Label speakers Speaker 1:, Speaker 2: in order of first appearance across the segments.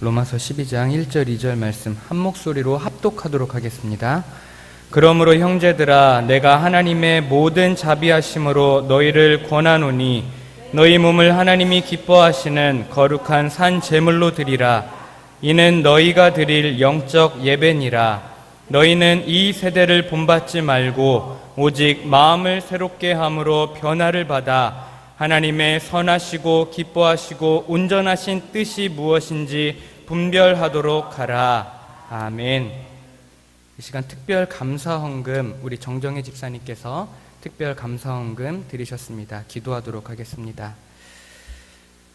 Speaker 1: 로마서 12장 1절 2절 말씀 한 목소리로 합독하도록 하겠습니다. 그러므로 형제들아 내가 하나님의 모든 자비하심으로 너희를 권하노니 너희 몸을 하나님이 기뻐하시는 거룩한 산 제물로 드리라 이는 너희가 드릴 영적 예배니라 너희는 이 세대를 본받지 말고 오직 마음을 새롭게 함으로 변화를 받아 하나님의 선하시고 기뻐하시고 온전하신 뜻이 무엇인지 분별하도록 하라. 아멘. 이 시간 특별 감사 헌금 우리 정정혜 집사님께서 특별 감사 헌금 드리셨습니다. 기도하도록 하겠습니다.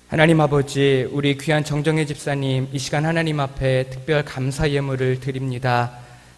Speaker 1: 하나님 아버지, 우리 귀한 정정혜 집사님 이 시간 하나님 앞에 특별 감사 예물을 드립니다.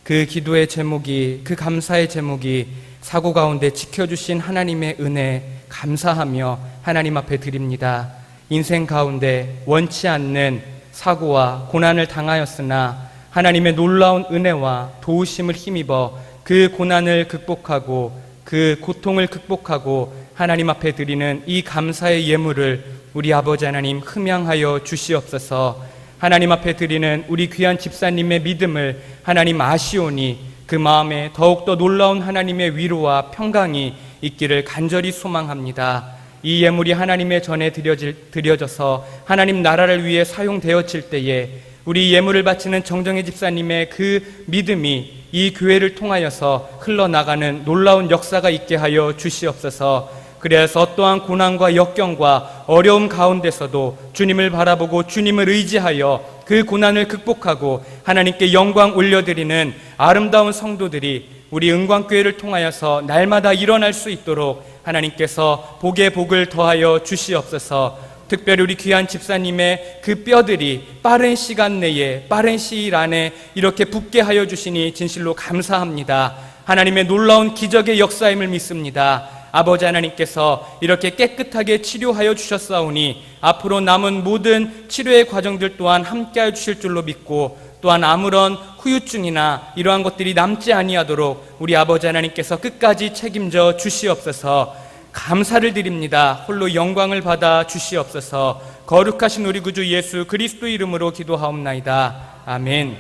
Speaker 1: 그 기도의 제목이 그 감사의 제목이 사고 가운데 지켜주신 하나님의 은혜 감사하며 하나님 앞에 드립니다. 인생 가운데 원치 않는 사고와 고난을 당하였으나 하나님의 놀라운 은혜와 도우심을 힘입어 그 고난을 극복하고 그 고통을 극복하고 하나님 앞에 드리는 이 감사의 예물을 우리 아버지 하나님 흠양하여 주시옵소서 하나님 앞에 드리는 우리 귀한 집사님의 믿음을 하나님 아시오니 그 마음에 더욱더 놀라운 하나님의 위로와 평강이 있기를 간절히 소망합니다. 이 예물이 하나님의 전에 드려질, 드려져서 하나님 나라를 위해 사용되어질 때에 우리 예물을 바치는 정정의 집사님의 그 믿음이 이 교회를 통하여서 흘러나가는 놀라운 역사가 있게 하여 주시옵소서. 그래서 어떠한 고난과 역경과 어려움 가운데서도 주님을 바라보고 주님을 의지하여 그 고난을 극복하고 하나님께 영광 올려드리는 아름다운 성도들이 우리 은광교회를 통하여서 날마다 일어날 수 있도록 하나님께서 복의 복을 더하여 주시옵소서 특별히 우리 귀한 집사님의 그 뼈들이 빠른 시간 내에 빠른 시일 안에 이렇게 붙게 하여 주시니 진실로 감사합니다. 하나님의 놀라운 기적의 역사임을 믿습니다. 아버지 하나님께서 이렇게 깨끗하게 치료하여 주셨사오니 앞으로 남은 모든 치료의 과정들 또한 함께하여 주실 줄로 믿고 또한 아무런 후유증이나 이러한 것들이 남지 아니하도록 우리 아버지 하나님께서 끝까지 책임져 주시옵소서 감사를 드립니다. 홀로 영광을 받아 주시옵소서 거룩하신 우리 구주 예수 그리스도 이름으로 기도하옵나이다. 아멘.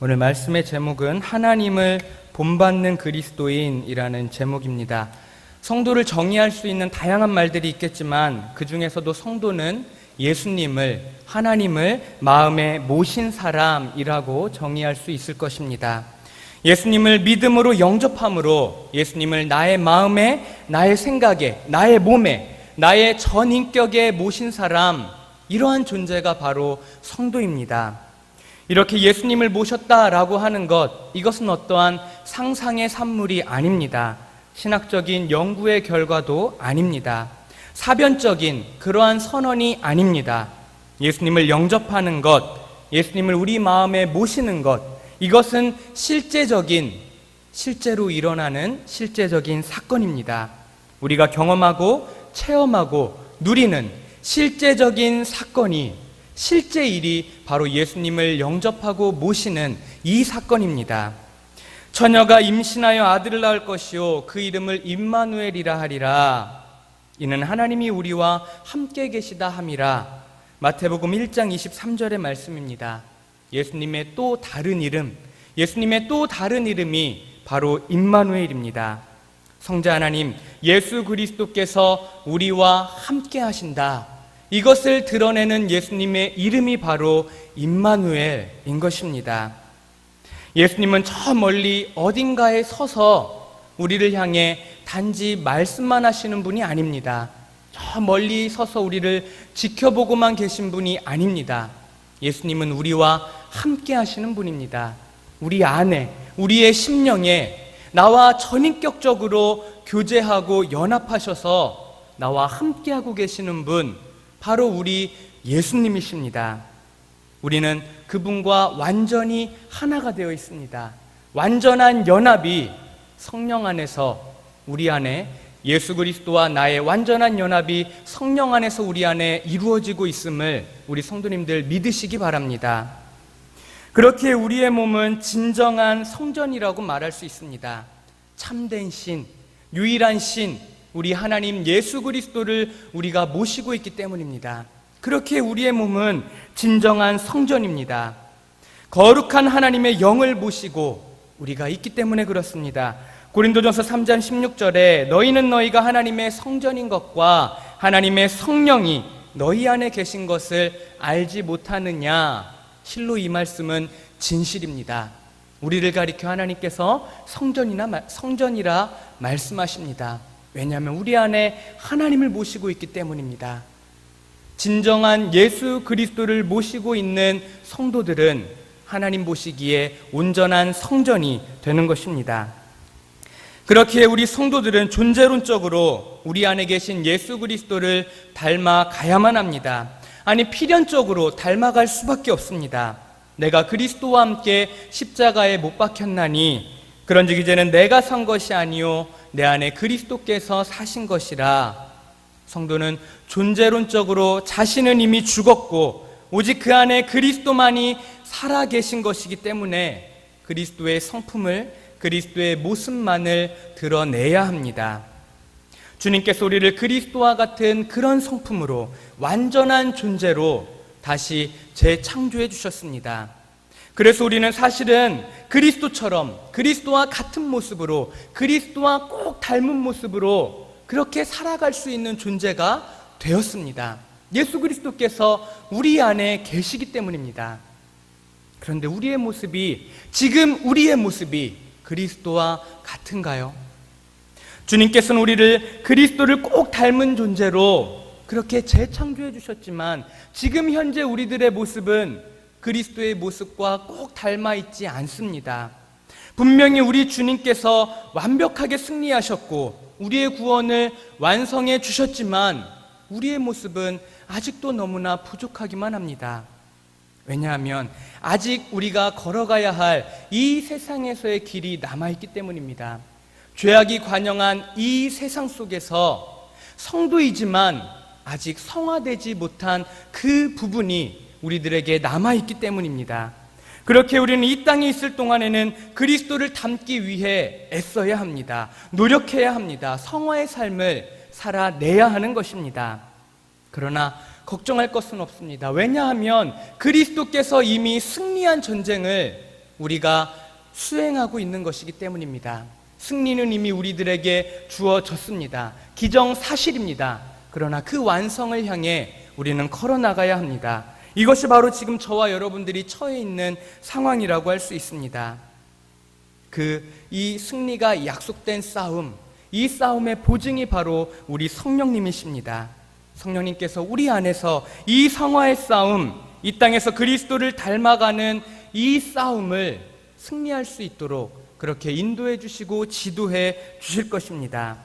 Speaker 1: 오늘 말씀의 제목은 하나님을 본받는 그리스도인이라는 제목입니다. 성도를 정의할 수 있는 다양한 말들이 있겠지만 그 중에서도 성도는 예수님을 하나님을 마음에 모신 사람이라고 정의할 수 있을 것입니다. 예수님을 믿음으로 영접함으로 예수님을 나의 마음에, 나의 생각에, 나의 몸에, 나의 전 인격에 모신 사람, 이러한 존재가 바로 성도입니다. 이렇게 예수님을 모셨다라고 하는 것, 이것은 어떠한 상상의 산물이 아닙니다. 신학적인 연구의 결과도 아닙니다. 사변적인 그러한 선언이 아닙니다. 예수님을 영접하는 것, 예수님을 우리 마음에 모시는 것, 이것은 실제적인, 실제로 일어나는 실제적인 사건입니다. 우리가 경험하고 체험하고 누리는 실제적인 사건이 실제 일이 바로 예수님을 영접하고 모시는 이 사건입니다. 처녀가 임신하여 아들을 낳을 것이요 그 이름을 임마누엘이라 하리라 이는 하나님이 우리와 함께 계시다 함이라 마태복음 1장 23절의 말씀입니다. 예수님의 또 다른 이름, 예수님의 또 다른 이름이 바로 임마누엘입니다. 성자 하나님, 예수 그리스도께서 우리와 함께 하신다. 이것을 드러내는 예수님의 이름이 바로 임마누엘인 것입니다. 예수님은 저 멀리 어딘가에 서서 우리를 향해 단지 말씀만 하시는 분이 아닙니다. 저 멀리 서서 우리를 지켜보고만 계신 분이 아닙니다. 예수님은 우리와 함께 하시는 분입니다. 우리 안에, 우리의 심령에 나와 전인격적으로 교제하고 연합하셔서 나와 함께하고 계시는 분, 바로 우리 예수님이십니다. 우리는 그분과 완전히 하나가 되어 있습니다. 완전한 연합이 성령 안에서 우리 안에 예수 그리스도와 나의 완전한 연합이 성령 안에서 우리 안에 이루어지고 있음을 우리 성도님들 믿으시기 바랍니다. 그렇게 우리의 몸은 진정한 성전이라고 말할 수 있습니다. 참된 신, 유일한 신, 우리 하나님 예수 그리스도를 우리가 모시고 있기 때문입니다. 그렇게 우리의 몸은 진정한 성전입니다. 거룩한 하나님의 영을 모시고 우리가 있기 때문에 그렇습니다. 고린도전서 3장 16절에 너희는 너희가 하나님의 성전인 것과 하나님의 성령이 너희 안에 계신 것을 알지 못하느냐. 실로 이 말씀은 진실입니다. 우리를 가리켜 하나님께서 성전이나 마- 성전이라 말씀하십니다. 왜냐하면 우리 안에 하나님을 모시고 있기 때문입니다. 진정한 예수 그리스도를 모시고 있는 성도들은 하나님 보시기에 온전한 성전이 되는 것입니다. 그렇기에 우리 성도들은 존재론적으로 우리 안에 계신 예수 그리스도를 닮아 가야만 합니다. 아니, 필연적으로 닮아갈 수밖에 없습니다. 내가 그리스도와 함께 십자가에 못 박혔나니, 그런즉 이제는 내가 산 것이 아니요 내 안에 그리스도께서 사신 것이라. 성도는 존재론적으로 자신은 이미 죽었고 오직 그 안에 그리스도만이 살아 계신 것이기 때문에 그리스도의 성품을 그리스도의 모습만을 드러내야 합니다. 주님께서 우리를 그리스도와 같은 그런 성품으로 완전한 존재로 다시 재창조해 주셨습니다. 그래서 우리는 사실은 그리스도처럼 그리스도와 같은 모습으로 그리스도와 꼭 닮은 모습으로 그렇게 살아갈 수 있는 존재가 되었습니다. 예수 그리스도께서 우리 안에 계시기 때문입니다. 그런데 우리의 모습이 지금 우리의 모습이 그리스도와 같은가요? 주님께서는 우리를 그리스도를 꼭 닮은 존재로 그렇게 재창조해 주셨지만 지금 현재 우리들의 모습은 그리스도의 모습과 꼭 닮아 있지 않습니다. 분명히 우리 주님께서 완벽하게 승리하셨고 우리의 구원을 완성해 주셨지만 우리의 모습은 아직도 너무나 부족하기만 합니다. 왜냐하면 아직 우리가 걸어가야 할 이 세상에서의 길이 남아있기 때문입니다. 죄악이 관영한 이 세상 속에서 성도이지만 아직 성화되지 못한 그 부분이 우리들에게 남아있기 때문입니다. 그렇게 우리는 이 땅에 있을 동안에는 그리스도를 닮기 위해 애써야 합니다. 노력해야 합니다. 성화의 삶을 살아내야 하는 것입니다. 그러나 걱정할 것은 없습니다. 왜냐하면 그리스도께서 이미 승리한 전쟁을 우리가 수행하고 있는 것이기 때문입니다. 승리는 이미 우리들에게 주어졌습니다. 기정 사실입니다. 그러나 그 완성을 향해 우리는 걸어나가야 합니다. 이것이 바로 지금 저와 여러분들이 처해 있는 상황이라고 할 수 있습니다. 그 이 승리가 약속된 싸움, 이 싸움의 보증이 바로 우리 성령님이십니다. 성령님께서 우리 안에서 이 성화의 싸움, 이 땅에서 그리스도를 닮아가는 이 싸움을 승리할 수 있도록 그렇게 인도해 주시고 지도해 주실 것입니다.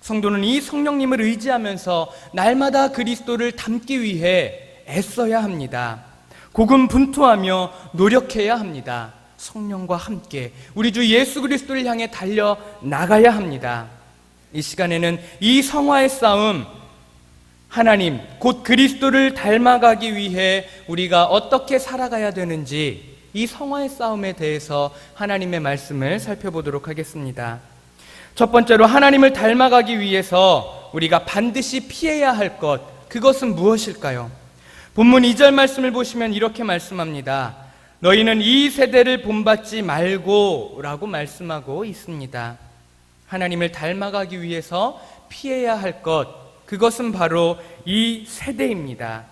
Speaker 1: 성도는 이 성령님을 의지하면서 날마다 그리스도를 닮기 위해 애써야 합니다. 고군분투하며 노력해야 합니다. 성령과 함께 우리 주 예수 그리스도를 향해 달려 나가야 합니다. 이 시간에는 이 성화의 싸움 하나님 곧 그리스도를 닮아가기 위해 우리가 어떻게 살아가야 되는지 이 성화의 싸움에 대해서 하나님의 말씀을 살펴보도록 하겠습니다. 첫 번째로 하나님을 닮아가기 위해서 우리가 반드시 피해야 할 것, 그것은 무엇일까요? 본문 2절 말씀을 보시면 이렇게 말씀합니다. 너희는 이 세대를 본받지 말고 라고 말씀하고 있습니다. 하나님을 닮아가기 위해서 피해야 할 것, 그것은 바로 이 세대입니다.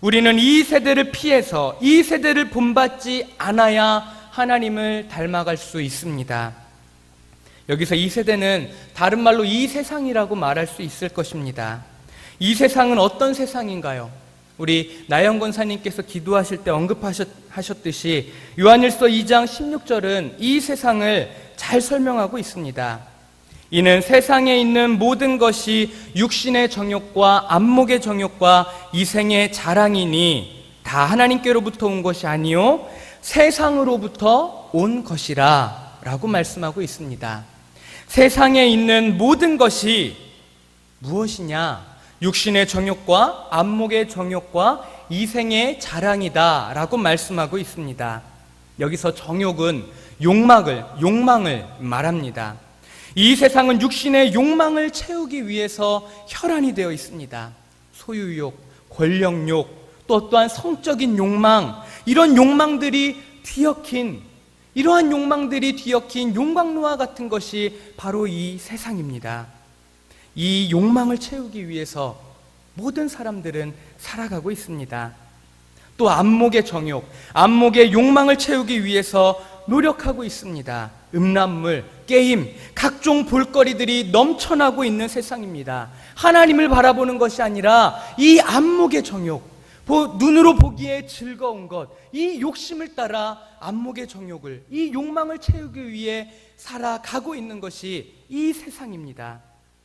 Speaker 1: 우리는 이 세대를 피해서 이 세대를 본받지 않아야 하나님을 닮아갈 수 있습니다. 여기서 이 세대는 다른 말로 이 세상이라고 말할 수 있을 것입니다. 이 세상은 어떤 세상인가요? 우리 나영 권사님께서 기도하실 때 언급하셨듯이 요한일서 2장 16절은 이 세상을 잘 설명하고 있습니다. 이는 세상에 있는 모든 것이 육신의 정욕과 안목의 정욕과 이생의 자랑이니 다 하나님께로부터 온 것이 아니요 세상으로부터 온 것이라 라고 말씀하고 있습니다. 세상에 있는 모든 것이 무엇이냐? 육신의 정욕과 안목의 정욕과 이생의 자랑이다 라고 말씀하고 있습니다. 여기서 정욕은 욕망을, 욕망을 말합니다. 이 세상은 육신의 욕망을 채우기 위해서 혈안이 되어 있습니다. 소유욕, 권력욕, 또 또한 성적인 욕망, 이런 욕망들이 뒤엉킨, 이러한 욕망들이 뒤엉킨 용광로와 같은 것이 바로 이 세상입니다. 이 욕망을 채우기 위해서 모든 사람들은 살아가고 있습니다. 또 안목의 정욕, 안목의 욕망을 채우기 위해서 노력하고 있습니다. 음란물, 게임, 각종 볼거리들이 넘쳐나고 있는 세상입니다. 하나님을 바라보는 것이 아니라 이 안목의 정욕, 보- 눈으로 보기에 즐거운 것, 이 욕심을 따라 안목의 정욕을, 이 욕망을 채우기 위해 살아가고 있는 것이 이 세상입니다.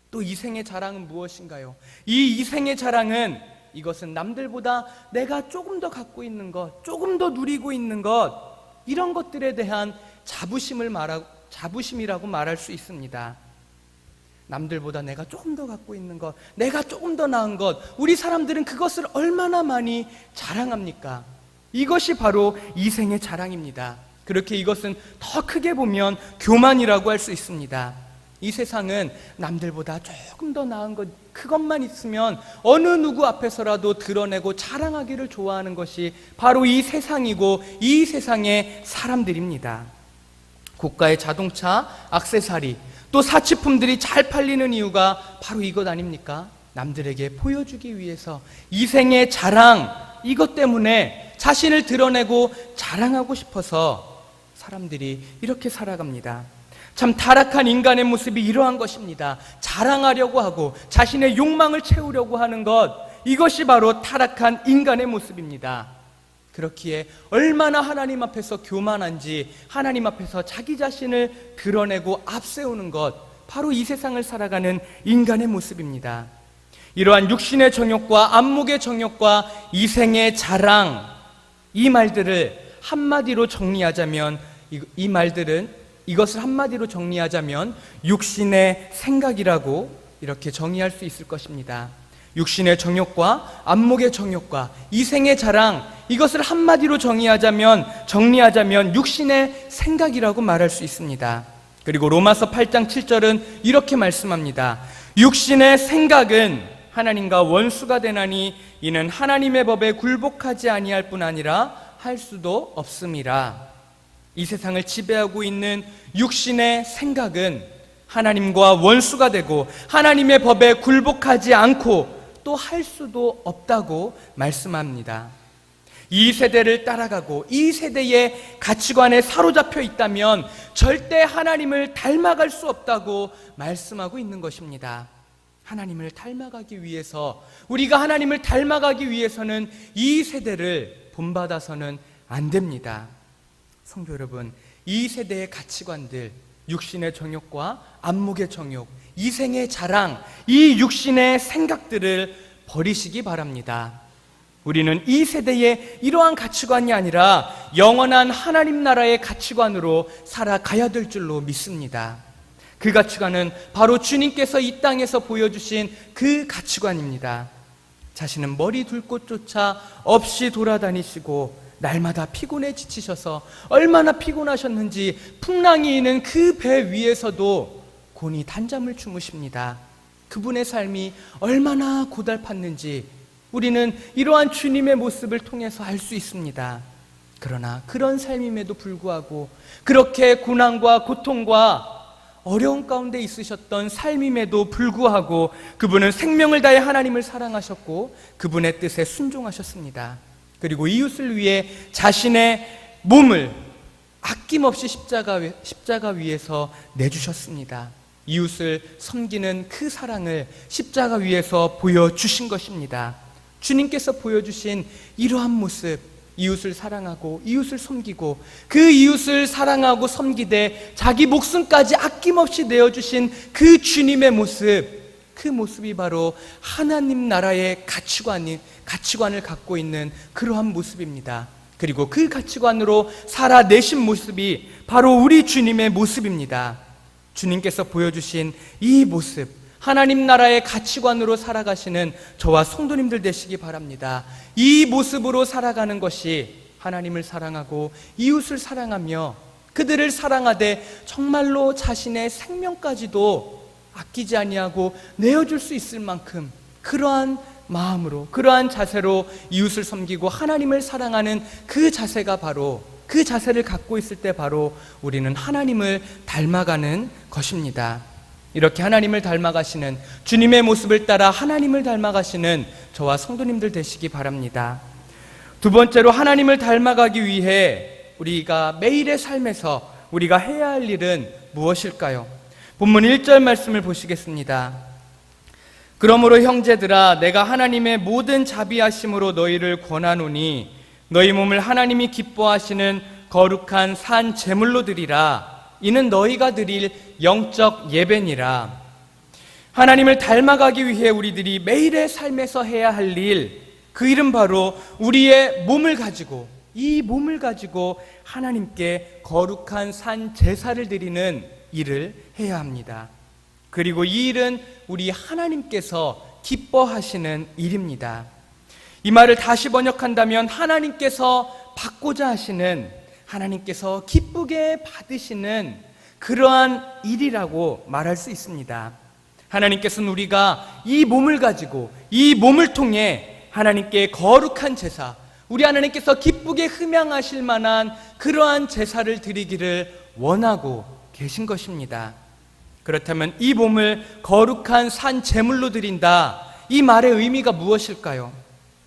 Speaker 1: 또 이생의 자랑은 무엇인가요? 이 이생의 자랑은 이것은 남들보다 내가 조금 더 갖고 있는 것, 조금 더 누리고 있는 것, 이런 것들에 대한 자부심을 말하, 자부심이라고 말할 수 있습니다. 남들보다 내가 조금 더 갖고 있는 것, 내가 조금 더 나은 것, 우리 사람들은 그것을 얼마나 많이 자랑합니까? 이것이 바로 이생의 자랑입니다. 그렇게 이것은 더 크게 보면 교만이라고 할 수 있습니다. 이 세상은 남들보다 조금 더 나은 것, 그것만 있으면 어느 누구 앞에서라도 드러내고 자랑하기를 좋아하는 것이 바로 이 세상이고 이 세상의 사람들입니다. 고가의 자동차, 악세사리, 또 사치품들이 잘 팔리는 이유가 바로 이것 아닙니까? 남들에게 보여주기 위해서 이생의 자랑, 이것 때문에 자신을 드러내고 자랑하고 싶어서 사람들이 이렇게 살아갑니다. 참 타락한 인간의 모습이 이러한 것입니다. 자랑하려고 하고 자신의 욕망을 채우려고 하는 것, 이것이 바로 타락한 인간의 모습입니다. 그렇기에 얼마나 하나님 앞에서 교만한지 하나님 앞에서 자기 자신을 드러내고 앞세우는 것 바로 이 세상을 살아가는 인간의 모습입니다. 이러한 육신의 정욕과 안목의 정욕과 이생의 자랑 이 말들을 한마디로 정리하자면 이, 이 말들은 이것을 한마디로 정리하자면 육신의 생각이라고 이렇게 정의할 수 있을 것입니다. 육신의 정욕과 안목의 정욕과 이생의 자랑 이것을 한마디로 정의하자면 정리하자면 육신의 생각이라고 말할 수 있습니다. 그리고 로마서 8장 7절은 이렇게 말씀합니다. 육신의 생각은 하나님과 원수가 되나니 이는 하나님의 법에 굴복하지 아니할 뿐 아니라 할 수도 없음이라. 이 세상을 지배하고 있는 육신의 생각은 하나님과 원수가 되고 하나님의 법에 굴복하지 않고 또 할 수도 없다고 말씀합니다. 이 세대를 따라가고 이 세대의 가치관에 사로잡혀 있다면 절대 하나님을 닮아갈 수 없다고 말씀하고 있는 것입니다. 하나님을 닮아가기 위해서 우리가 하나님을 닮아가기 위해서는 이 세대를 본받아서는 안 됩니다. 성도 여러분, 이 세대의 가치관들, 육신의 정욕과 안목의 정욕, 이생의 자랑, 이 육신의 생각들을 버리시기 바랍니다. 우리는 이 세대의 이러한 가치관이 아니라 영원한 하나님 나라의 가치관으로 살아가야 될 줄로 믿습니다. 그 가치관은 바로 주님께서 이 땅에서 보여주신 그 가치관입니다. 자신은 머리 둘 곳조차 없이 돌아다니시고 날마다 피곤해 지치셔서 얼마나 피곤하셨는지 풍랑이 있는 그 배 위에서도 곤히 단잠을 주무십니다. 그분의 삶이 얼마나 고달팠는지 우리는 이러한 주님의 모습을 통해서 알 수 있습니다. 그러나 그런 삶임에도 불구하고 그렇게 고난과 고통과 어려운 가운데 있으셨던 삶임에도 불구하고 그분은 생명을 다해 하나님을 사랑하셨고 그분의 뜻에 순종하셨습니다. 그리고 이웃을 위해 자신의 몸을 아낌없이 십자가, 위- 십자가 위에서 내주셨습니다. 이웃을 섬기는 그 사랑을 십자가 위에서 보여주신 것입니다. 주님께서 보여주신 이러한 모습, 이웃을 사랑하고 이웃을 섬기고 그 이웃을 사랑하고 섬기되 자기 목숨까지 아낌없이 내어주신 그 주님의 모습, 그 모습이 바로 하나님 나라의 가치관이, 가치관을 갖고 있는 그러한 모습입니다. 그리고 그 가치관으로 살아내신 모습이 바로 우리 주님의 모습입니다. 주님께서 보여주신 이 모습, 하나님 나라의 가치관으로 살아가시는 저와 성도님들 되시기 바랍니다. 이 모습으로 살아가는 것이 하나님을 사랑하고 이웃을 사랑하며 그들을 사랑하되 정말로 자신의 생명까지도 아끼지 아니하고 내어줄 수 있을 만큼 그러한 마음으로 그러한 자세로 이웃을 섬기고 하나님을 사랑하는 그 자세가 바로 그 자세를 갖고 있을 때 바로 우리는 하나님을 닮아가는 것입니다. 이렇게 하나님을 닮아가시는 주님의 모습을 따라 하나님을 닮아가시는 저와 성도님들 되시기 바랍니다. 두 번째로 하나님을 닮아가기 위해 우리가 매일의 삶에서 우리가 해야 할 일은 무엇일까요? 본문 1절 말씀을 보시겠습니다. 그러므로 형제들아 내가 하나님의 모든 자비하심으로 너희를 권하노니 너희 몸을 하나님이 기뻐하시는 거룩한 산 제물로 드리라 이는 너희가 드릴 영적 예배니라 하나님을 닮아가기 위해 우리들이 매일의 삶에서 해야 할 일, 그 이름 바로 우리의 몸을 가지고, 이 몸을 가지고 하나님께 거룩한 산 제사를 드리는 일을 해야 합니다. 그리고 이 일은 우리 하나님께서 기뻐하시는 일입니다. 이 말을 다시 번역한다면 하나님께서 받고자 하시는, 하나님께서 기쁘게 받으시는 그러한 일이라고 말할 수 있습니다. 하나님께서는 우리가 이 몸을 가지고 이 몸을 통해 하나님께 거룩한 제사, 우리 하나님께서 기쁘게 흠양하실 만한 그러한 제사를 드리기를 원하고 계신 것입니다. 그렇다면 이 몸을 거룩한 산 제물로 드린다. 이 말의 의미가 무엇일까요?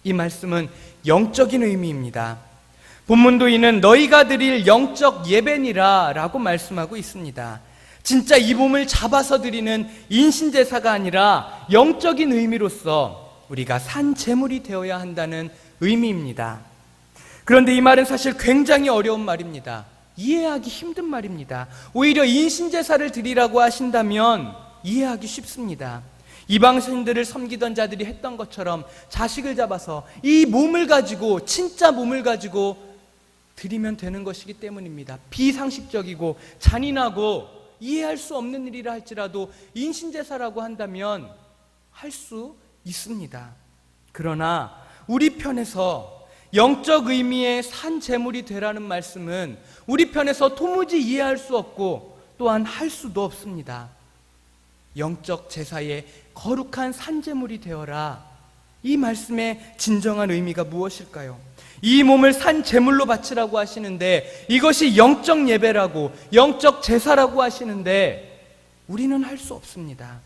Speaker 1: 이 말씀은 영적인 의미입니다. 본문도 이는 너희가 드릴 영적 예배니라 라고 말씀하고 있습니다. 진짜 이 몸을 잡아서 드리는 인신제사가 아니라 영적인 의미로서 우리가 산 제물이 되어야 한다는 의미입니다. 그런데 이 말은 사실 굉장히 어려운 말입니다. 이해하기 힘든 말입니다. 오히려 인신제사를 드리라고 하신다면 이해하기 쉽습니다. 이방신들을 섬기던 자들이 했던 것처럼 자식을 잡아서 이 몸을 가지고 진짜 몸을 가지고 드리면 되는 것이기 때문입니다. 비상식적이고 잔인하고 이해할 수 없는 일이라 할지라도 인신제사라고 한다면 할 수 있습니다. 그러나 우리 편에서 영적 의미의 산 제물이 되라는 말씀은 우리 편에서 도무지 이해할 수 없고 또한 할 수도 없습니다. 영적 제사의 거룩한 산제물이 되어라. 이 말씀의 진정한 의미가 무엇일까요? 이 몸을 산 제물로 바치라고 하시는데 이것이 영적 예배라고 영적 제사라고 하시는데 우리는 할 수 없습니다.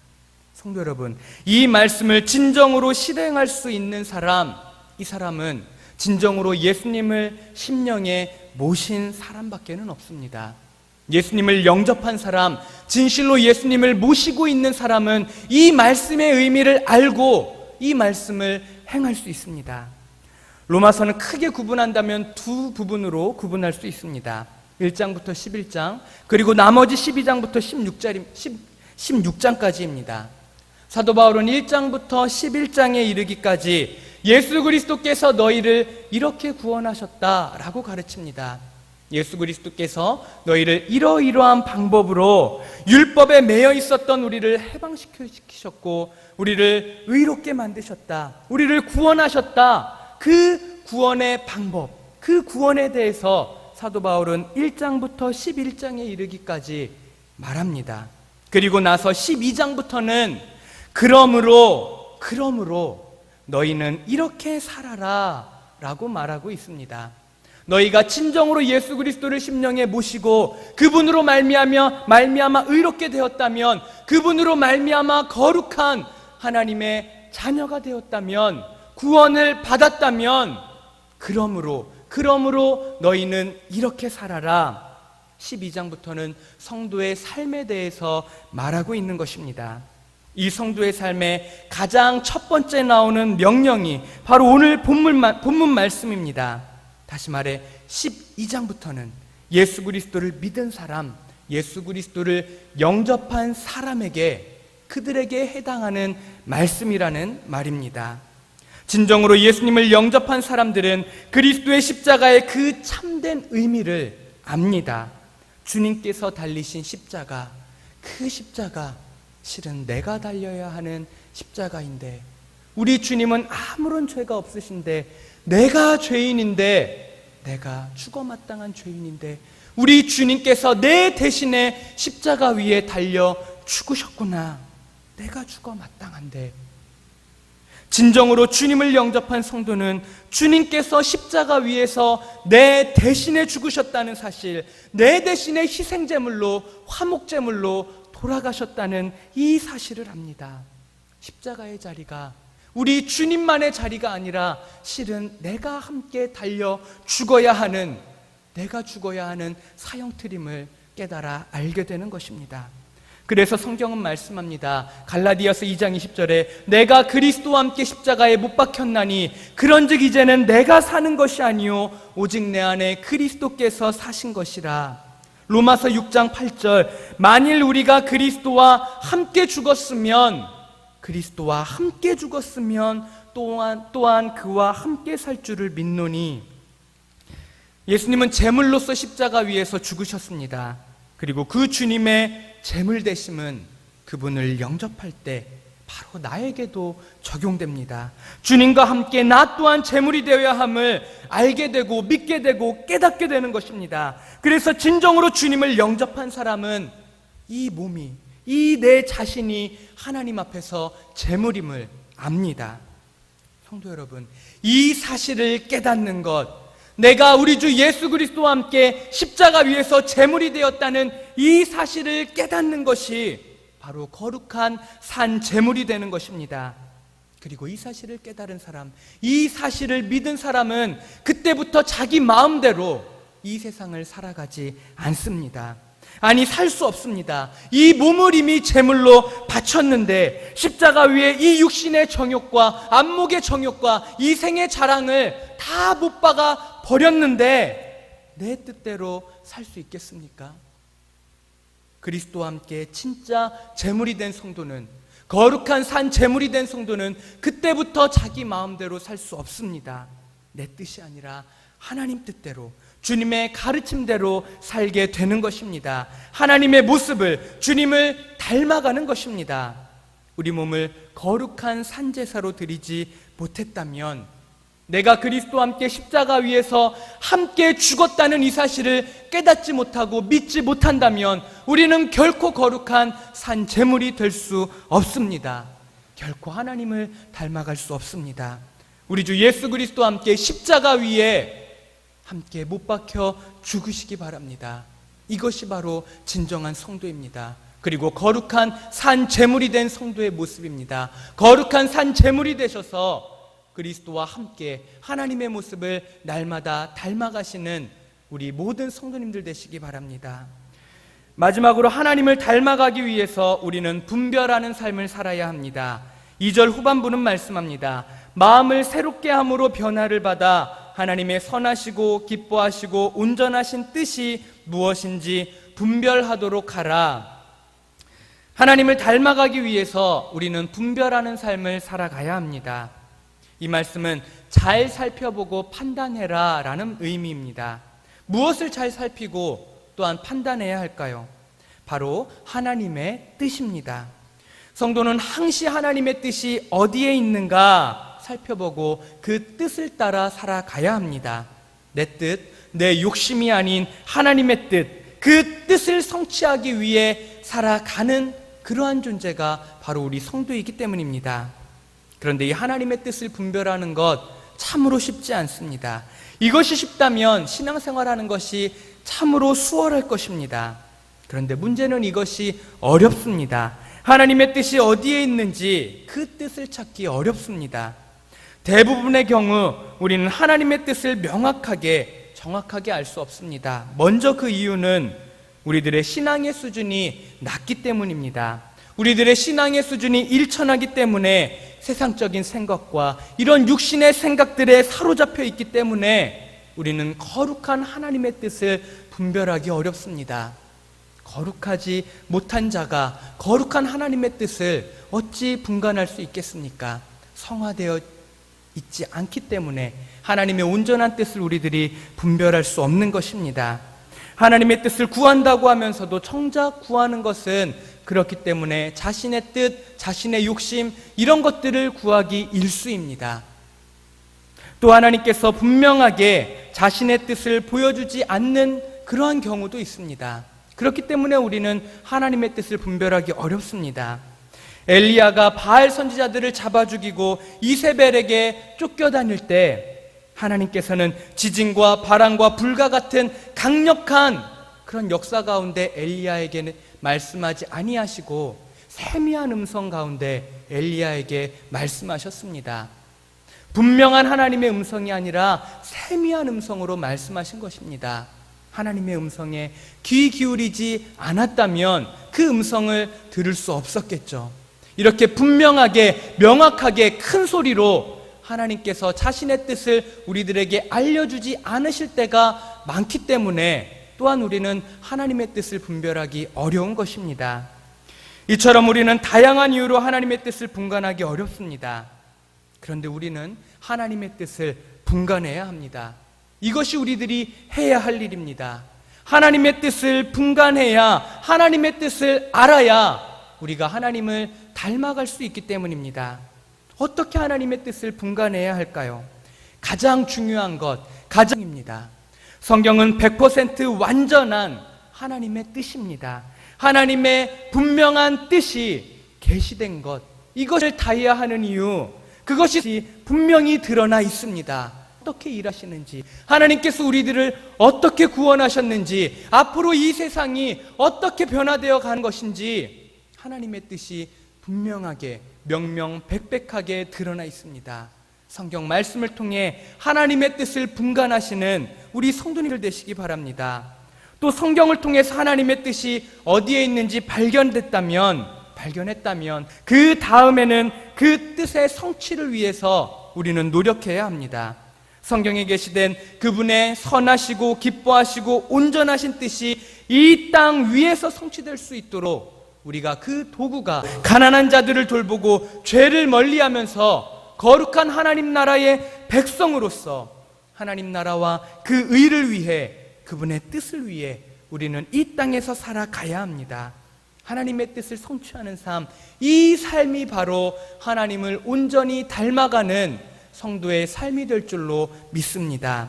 Speaker 1: 성도 여러분, 이 말씀을 진정으로 실행할 수 있는 사람, 이 사람은 진정으로 예수님을 심령에 모신 사람밖에는 없습니다. 예수님을 영접한 사람, 진실로 예수님을 모시고 있는 사람은 이 말씀의 의미를 알고 이 말씀을 행할 수 있습니다. 로마서는 크게 구분한다면 두 부분으로 구분할 수 있습니다. 1장부터 11장, 그리고 나머지 12장부터 16장, 16장까지입니다. 사도 바울은 1장부터 11장에 이르기까지 예수 그리스도께서 너희를 이렇게 구원하셨다라고 가르칩니다. 예수 그리스도께서 너희를 이러이러한 방법으로 율법에 매여 있었던 우리를 해방시키셨고 우리를 의롭게 만드셨다. 우리를 구원하셨다. 그 구원의 방법, 그 구원에 대해서 사도 바울은 1장부터 11장에 이르기까지 말합니다. 그리고 나서 12장부터는 그러므로 그러므로 너희는 이렇게 살아라 라고 말하고 있습니다. 너희가 진정으로 예수 그리스도를 심령에 모시고 그분으로 말미암아 말미암아 의롭게 되었다면 그분으로 말미암아 거룩한 하나님의 자녀가 되었다면 구원을 받았다면 그러므로 그러므로 너희는 이렇게 살아라. 12장부터는 성도의 삶에 대해서 말하고 있는 것입니다. 이 성도의 삶에 가장 첫 번째 나오는 명령이 바로 오늘 본문, 본문 말씀입니다. 다시 말해 12장부터는 예수 그리스도를 믿은 사람, 예수 그리스도를 영접한 사람에게 그들에게 해당하는 말씀이라는 말입니다. 진정으로 예수님을 영접한 사람들은 그리스도의 십자가의 그 참된 의미를 압니다. 주님께서 달리신 십자가, 그 십자가, 실은 내가 달려야 하는 십자가인데, 우리 주님은 아무런 죄가 없으신데, 내가 죄인인데, 내가 죽어 마땅한 죄인인데, 우리 주님께서 내 대신에 십자가 위에 달려 죽으셨구나. 내가 죽어 마땅한데. 진정으로 주님을 영접한 성도는 주님께서 십자가 위에서 내 대신에 죽으셨다는 사실, 내 대신에 희생제물로, 화목제물로 돌아가셨다는 이 사실을 압니다. 십자가의 자리가 우리 주님만의 자리가 아니라 실은 내가 함께 달려 죽어야 하는, 내가 죽어야 하는 사형트림을 깨달아 알게 되는 것입니다. 그래서 성경은 말씀합니다. 갈라디아서 2장 20절에 내가 그리스도와 함께 십자가에 못 박혔나니 그런즉 이제는 내가 사는 것이 아니요 오직 내 안에 그리스도께서 사신 것이라. 로마서 6장 8절 만일 우리가 그리스도와 함께 죽었으면 그리스도와 함께 죽었으면 또한 또한 그와 함께 살 줄을 믿노니 예수님은 제물로서 십자가 위에서 죽으셨습니다. 그리고 그 주님의 제물 되심은 그분을 영접할 때 바로 나에게도 적용됩니다. 주님과 함께 나 또한 제물이 되어야 함을 알게 되고 믿게 되고 깨닫게 되는 것입니다. 그래서 진정으로 주님을 영접한 사람은 이 몸이 이 내 자신이 하나님 앞에서 제물임을 압니다. 성도 여러분, 이 사실을 깨닫는 것, 내가 우리 주 예수 그리스도와 함께 십자가 위에서 제물이 되었다는 이 사실을 깨닫는 것이 바로 거룩한 산 제물이 되는 것입니다. 그리고 이 사실을 깨달은 사람, 이 사실을 믿은 사람은 그때부터 자기 마음대로 이 세상을 살아가지 않습니다. 아니, 살 수 없습니다. 이 몸을 이미 제물로 바쳤는데, 십자가 위에 이 육신의 정욕과 안목의 정욕과 이 생의 자랑을 다 못 박아 버렸는데, 내 뜻대로 살 수 있겠습니까? 그리스도와 함께 진짜 제물이 된 성도는, 거룩한 산 제물이 된 성도는 그때부터 자기 마음대로 살 수 없습니다. 내 뜻이 아니라 하나님 뜻대로 주님의 가르침대로 살게 되는 것입니다. 하나님의 모습을 주님을 닮아가는 것입니다. 우리 몸을 거룩한 산제사로 드리지 못했다면 내가 그리스도와 함께 십자가 위에서 함께 죽었다는 이 사실을 깨닫지 못하고 믿지 못한다면 우리는 결코 거룩한 산 제물이 될 수 없습니다. 결코 하나님을 닮아갈 수 없습니다. 우리 주 예수 그리스도와 함께 십자가 위에 함께 못 박혀 죽으시기 바랍니다. 이것이 바로 진정한 성도입니다. 그리고 거룩한 산 제물이 된 성도의 모습입니다. 거룩한 산 제물이 되셔서 그리스도와 함께 하나님의 모습을 날마다 닮아가시는 우리 모든 성도님들 되시기 바랍니다. 마지막으로 하나님을 닮아가기 위해서 우리는 분별하는 삶을 살아야 합니다. 2절 후반부는 말씀합니다. 마음을 새롭게 함으로 변화를 받아 하나님의 선하시고 기뻐하시고 온전하신 뜻이 무엇인지 분별하도록 하라. 하나님을 닮아가기 위해서 우리는 분별하는 삶을 살아가야 합니다. 이 말씀은 잘 살펴보고 판단해라 라는 의미입니다. 무엇을 잘 살피고 또한 판단해야 할까요? 바로 하나님의 뜻입니다. 성도는 항시 하나님의 뜻이 어디에 있는가 살펴보고 그 뜻을 따라 살아가야 합니다. 내 뜻, 내 욕심이 아닌 하나님의 뜻, 그 뜻을 성취하기 위해 살아가는 그러한 존재가 바로 우리 성도이기 때문입니다. 그런데 이 하나님의 뜻을 분별하는 것 참으로 쉽지 않습니다. 이것이 쉽다면 신앙생활하는 것이 참으로 수월할 것입니다. 그런데 문제는 이것이 어렵습니다. 하나님의 뜻이 어디에 있는지 그 뜻을 찾기 어렵습니다. 대부분의 경우 우리는 하나님의 뜻을 명확하게 정확하게 알 수 없습니다. 먼저 그 이유는 우리들의 신앙의 수준이 낮기 때문입니다. 우리들의 신앙의 수준이 일천하기 때문에 세상적인 생각과 이런 육신의 생각들에 사로잡혀 있기 때문에 우리는 거룩한 하나님의 뜻을 분별하기 어렵습니다. 거룩하지 못한 자가 거룩한 하나님의 뜻을 어찌 분간할 수 있겠습니까? 성화되어 있지 않기 때문에 하나님의 온전한 뜻을 우리들이 분별할 수 없는 것입니다. 하나님의 뜻을 구한다고 하면서도 정작 구하는 것은 그렇기 때문에 자신의 뜻, 자신의 욕심, 이런 것들을 구하기 일수입니다. 또 하나님께서 분명하게 자신의 뜻을 보여주지 않는 그러한 경우도 있습니다. 그렇기 때문에 우리는 하나님의 뜻을 분별하기 어렵습니다. 엘리야가 바알 선지자들을 잡아 죽이고 이세벨에게 쫓겨다닐 때 하나님께서는 지진과 바람과 불과 같은 강력한 그런 역사 가운데 엘리야에게는 말씀하지 아니하시고 세미한 음성 가운데 엘리야에게 말씀하셨습니다. 분명한 하나님의 음성이 아니라 세미한 음성으로 말씀하신 것입니다. 하나님의 음성에 귀 기울이지 않았다면 그 음성을 들을 수 없었겠죠. 이렇게 분명하게 명확하게 큰 소리로 하나님께서 자신의 뜻을 우리들에게 알려주지 않으실 때가 많기 때문에 또한 우리는 하나님의 뜻을 분별하기 어려운 것입니다. 이처럼 우리는 다양한 이유로 하나님의 뜻을 분간하기 어렵습니다. 그런데 우리는 하나님의 뜻을 분간해야 합니다. 이것이 우리들이 해야 할 일입니다. 하나님의 뜻을 분간해야 하나님의 뜻을 알아야 우리가 하나님을 닮아갈 수 있기 때문입니다. 어떻게 하나님의 뜻을 분간해야 할까요? 가장 중요한 것, 가장입니다. 성경은 100% 완전한 하나님의 뜻입니다. 하나님의 분명한 뜻이 계시된 것, 이것을 다해야 하는 이유, 그것이 분명히 드러나 있습니다. 어떻게 일하시는지, 하나님께서 우리들을 어떻게 구원하셨는지, 앞으로 이 세상이 어떻게 변화되어 가는 것인지, 하나님의 뜻이 분명하게, 명명백백하게 드러나 있습니다. 성경 말씀을 통해 하나님의 뜻을 분간하시는 우리 성도님들 되시기 바랍니다. 또 성경을 통해서 하나님의 뜻이 어디에 있는지 발견됐다면, 발견했다면, 그 다음에는 그 뜻의 성취를 위해서 우리는 노력해야 합니다. 성경에 계시된 그분의 선하시고 기뻐하시고 온전하신 뜻이 이 땅 위에서 성취될 수 있도록 우리가 그 도구가 가난한 자들을 돌보고 죄를 멀리하면서 거룩한 하나님 나라의 백성으로서 하나님 나라와 그 의를 위해 그분의 뜻을 위해 우리는 이 땅에서 살아가야 합니다. 하나님의 뜻을 성취하는 삶, 이 삶이 바로 하나님을 온전히 닮아가는 성도의 삶이 될 줄로 믿습니다.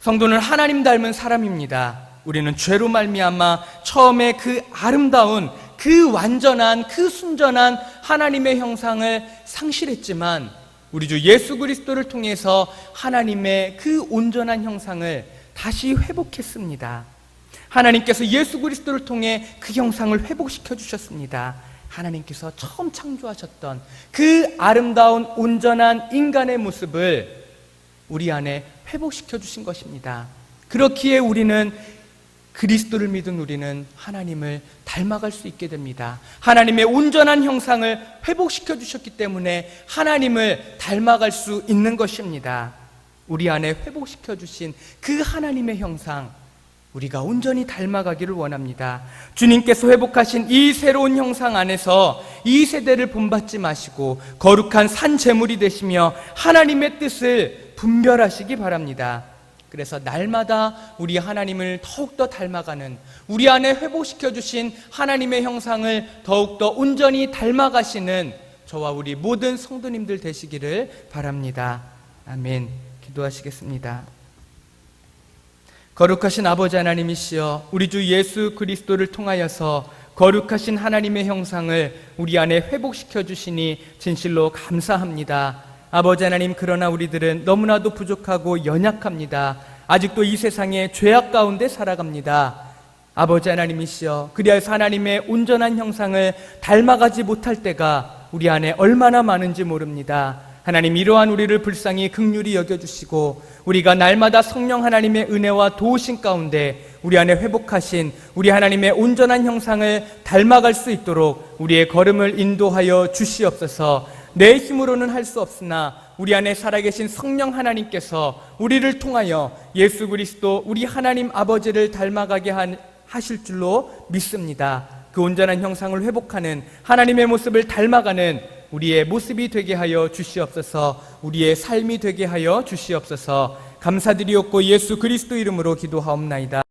Speaker 1: 성도는 하나님 닮은 사람입니다. 우리는 죄로 말미암아 처음에 그 아름다운 그 완전한 그 순전한 하나님의 형상을 상실했지만 우리 주 예수 그리스도를 통해서 하나님의 그 온전한 형상을 다시 회복했습니다. 하나님께서 예수 그리스도를 통해 그 형상을 회복시켜 주셨습니다. 하나님께서 처음 창조하셨던 그 아름다운 온전한 인간의 모습을 우리 안에 회복시켜 주신 것입니다. 그렇기에 우리는 그리스도를 믿은 우리는 하나님을 닮아갈 수 있게 됩니다. 하나님의 온전한 형상을 회복시켜 주셨기 때문에 하나님을 닮아갈 수 있는 것입니다. 우리 안에 회복시켜 주신 그 하나님의 형상, 우리가 온전히 닮아가기를 원합니다. 주님께서 회복하신 이 새로운 형상 안에서 이 세대를 본받지 마시고 거룩한 산 제물이 되시며 하나님의 뜻을 분별하시기 바랍니다. 그래서 날마다 우리 하나님을 더욱더 닮아가는 우리 안에 회복시켜 주신 하나님의 형상을 더욱더 온전히 닮아가시는 저와 우리 모든 성도님들 되시기를 바랍니다. 아멘. 기도하시겠습니다. 거룩하신 아버지 하나님이시여 우리 주 예수 그리스도를 통하여서 거룩하신 하나님의 형상을 우리 안에 회복시켜 주시니 진실로 감사합니다. 아버지 하나님 그러나 우리들은 너무나도 부족하고 연약합니다. 아직도 이 세상에 죄악 가운데 살아갑니다. 아버지 하나님이시여 그리하여서 하나님의 온전한 형상을 닮아가지 못할 때가 우리 안에 얼마나 많은지 모릅니다. 하나님 이러한 우리를 불쌍히 극률이 여겨주시고 우리가 날마다 성령 하나님의 은혜와 도우심 가운데 우리 안에 회복하신 우리 하나님의 온전한 형상을 닮아갈 수 있도록 우리의 걸음을 인도하여 주시옵소서 내 힘으로는 할 수 없으나 우리 안에 살아계신 성령 하나님께서 우리를 통하여 예수 그리스도 우리 하나님 아버지를 닮아가게 하실 줄로 믿습니다. 그 온전한 형상을 회복하는 하나님의 모습을 닮아가는 우리의 모습이 되게 하여 주시옵소서 우리의 삶이 되게 하여 주시옵소서 감사드리옵고 예수 그리스도 이름으로 기도하옵나이다.